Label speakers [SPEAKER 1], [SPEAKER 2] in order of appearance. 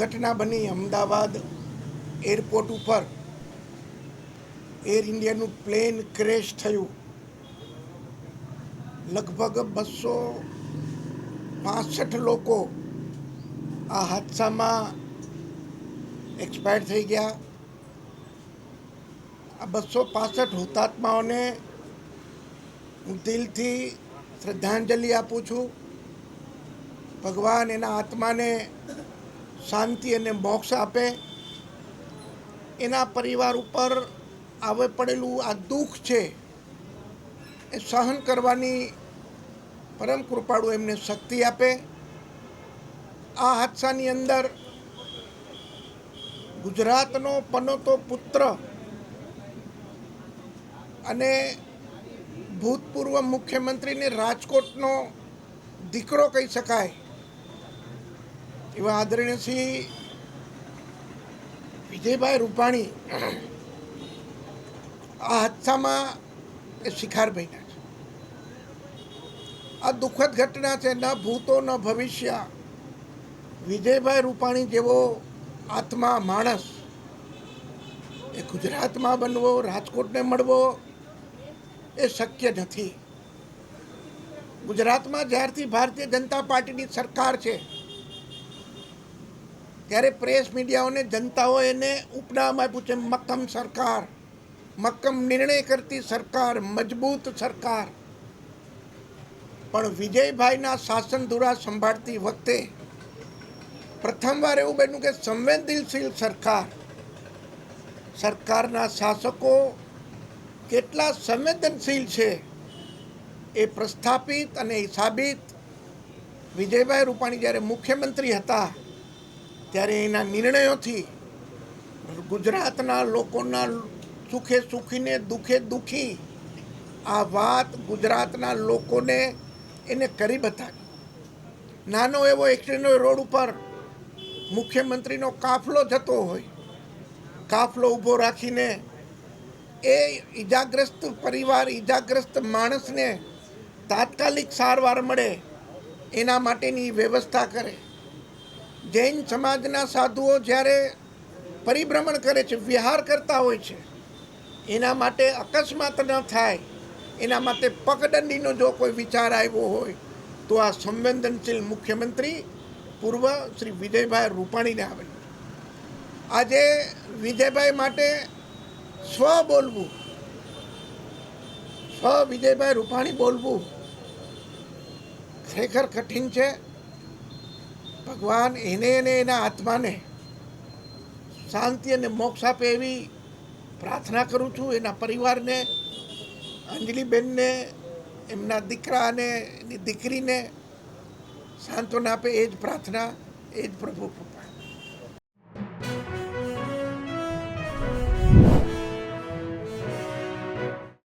[SPEAKER 1] ઘટના બની અમદાવાદ એરપોર્ટ ઉપર. એર ઇન્ડિયાનું પ્લેન ક્રેશ થયું. લગભગ બસો પાસઠ લોકો આ હાદસામાં એક્સપાયર થઈ ગયા. આ બસો પાસઠ હુતાત્માઓને હું દિલથી શ્રદ્ધાંજલિ આપું છું. ભગવાન એના આત્માને શાંતિ અને મોક્ષ આપે. એના પરિવાર ઉપર આવે પડેલું આ દુઃખ છે, એ સહન કરવાની પરમ કૃપાળુ એમને શક્તિ આપે. આ હાદસાની અંદર ગુજરાતનો પનોતો પુત્ર અને ભૂતપૂર્વ મુખ્યમંત્રીને રાજકોટનો દીકરો કહી શકાય. એવા આદરણીય શ્રી વિજયભાઈ રૂપાણી આ હાદસામાં શિખાર બન્યા છે. આ દુઃખદ ઘટના છે, ન ભૂતો, ન ભવિષ્ય. વિજયભાઈ રૂપાણી જેવો આત્મા માણસ એ ગુજરાતમાં બનવો, રાજકોટને મળવો એ શક્ય નથી. ગુજરાતમાં જ્યારથી ભારતીય જનતા પાર્ટીની સરકાર છે ત્યારે પ્રેસ મીડિયાઓને જનતાઓ એને ઉપનામ આપ્યું છે, મક્કમ સરકાર, મક્કમ નિર્ણય કરતી સરકાર, મજબૂત સરકાર. પણ વિજયભાઈના શાસન ધુરા સંભાળતી વખતે પ્રથમવાર એવું બન્યું કે સંવેદનશીલ સરકાર, સરકારના શાસકો કેટલા સંવેદનશીલ છે એ પ્રસ્થાપિત અને સાબિત વિજયભાઈ રૂપાણી જ્યારે મુખ્યમંત્રી હતા ત્યારે એના નિર્ણયોથી ગુજરાતના લોકોના સુખે સુખીને દુઃખે દુઃખી આ વાત ગુજરાતના લોકોને એને કરી બતાવી. નાનો એવો એક્સિડન્ટ રોડ ઉપર મુખ્યમંત્રીનો કાફલો જતો હોય, કાફલો ઊભો રાખીને એ ઈજાગ્રસ્ત પરિવાર, ઈજાગ્રસ્ત માણસને તાત્કાલિક સારવાર મળે એના માટેની વ્યવસ્થા કરે. જૈન સમાજના સાધુઓ જ્યારે પરિભ્રમણ કરે છે, વિહાર કરતા હોય છે, એના માટે અકસ્માત ન થાય, એના માટે પગદંડીનો જો કોઈ વિચાર આવ્યો હોય, તો આ સંવેદનશીલ મુખ્યમંત્રી પૂર્વ શ્રી વિજયભાઈ રૂપાણીને આવેલું. આજે વિજયભાઈ માટે સ્વ બોલવું, સ્વ વિજયભાઈ રૂપાણી બોલવું ખરેખર કઠિન છે. ભગવાન એને અને એના આત્માને શાંતિ અને મોક્ષ આપે એવી પ્રાર્થના કરું છું. એના પરિવારને, અંજલિબેનને, એમના દીકરા અને એની દીકરીને સાંત્વના આપે એ જ પ્રાર્થના, એ જ પ્રભુ કૃપા.